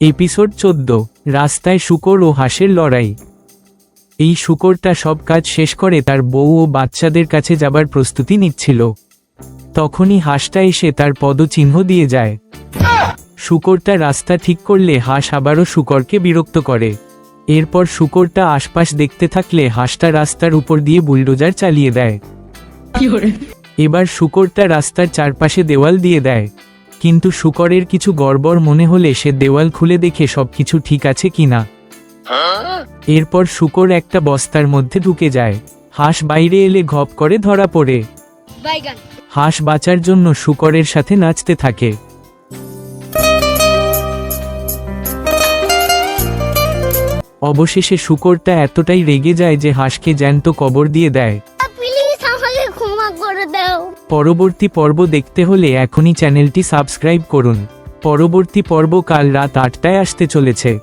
Episode চোদ্দ রাস্তায় শুকর ও হাঁসের লড়াই। এই শুকরটা সব কাজ শেষ করে তার বউ ও বাচ্চাদের কাছে যাবার প্রস্তুতি নিচ্ছিল। তখনই হাঁসটা এসে তার পদচিহ্ন দিয়ে যায়। শুকরটা রাস্তা ঠিক করলে হাঁস আবারও শুকরকে বিরক্ত করে। এরপর শুকরটা আশপাশ দেখতে থাকলে হাঁসটা রাস্তার উপর দিয়ে বুলডোজার চালিয়ে দেয়। এবার শুকরটা রাস্তার চারপাশে দেওয়াল দিয়ে দেয়। কিন্তু শুকরের কিছু গড়বড় মনে হলে সে দেওয়াল খুলে দেখে সবকিছু ঠিক আছে কিনা এরপর শুকর একটা বস্তার মধ্যে ঢুকে যায়। হাঁস বাইরে এলে ঘপ করে ধরা পড়ে। হাঁস বাঁচার জন্য শুকরের সাথে নাচতে থাকে। অবশেষে শুকরটা এতটাই রেগে যায় যে হাঁসকে জ্যান্ত কবর দিয়ে দেয়। করে দাও। পরবর্তী পর্ব দেখতে হলে এখনই চ্যানেলটি সাবস্ক্রাইব করুন। পরবর্তী পর্ব কাল রাত আটটায় আসতে চলেছে।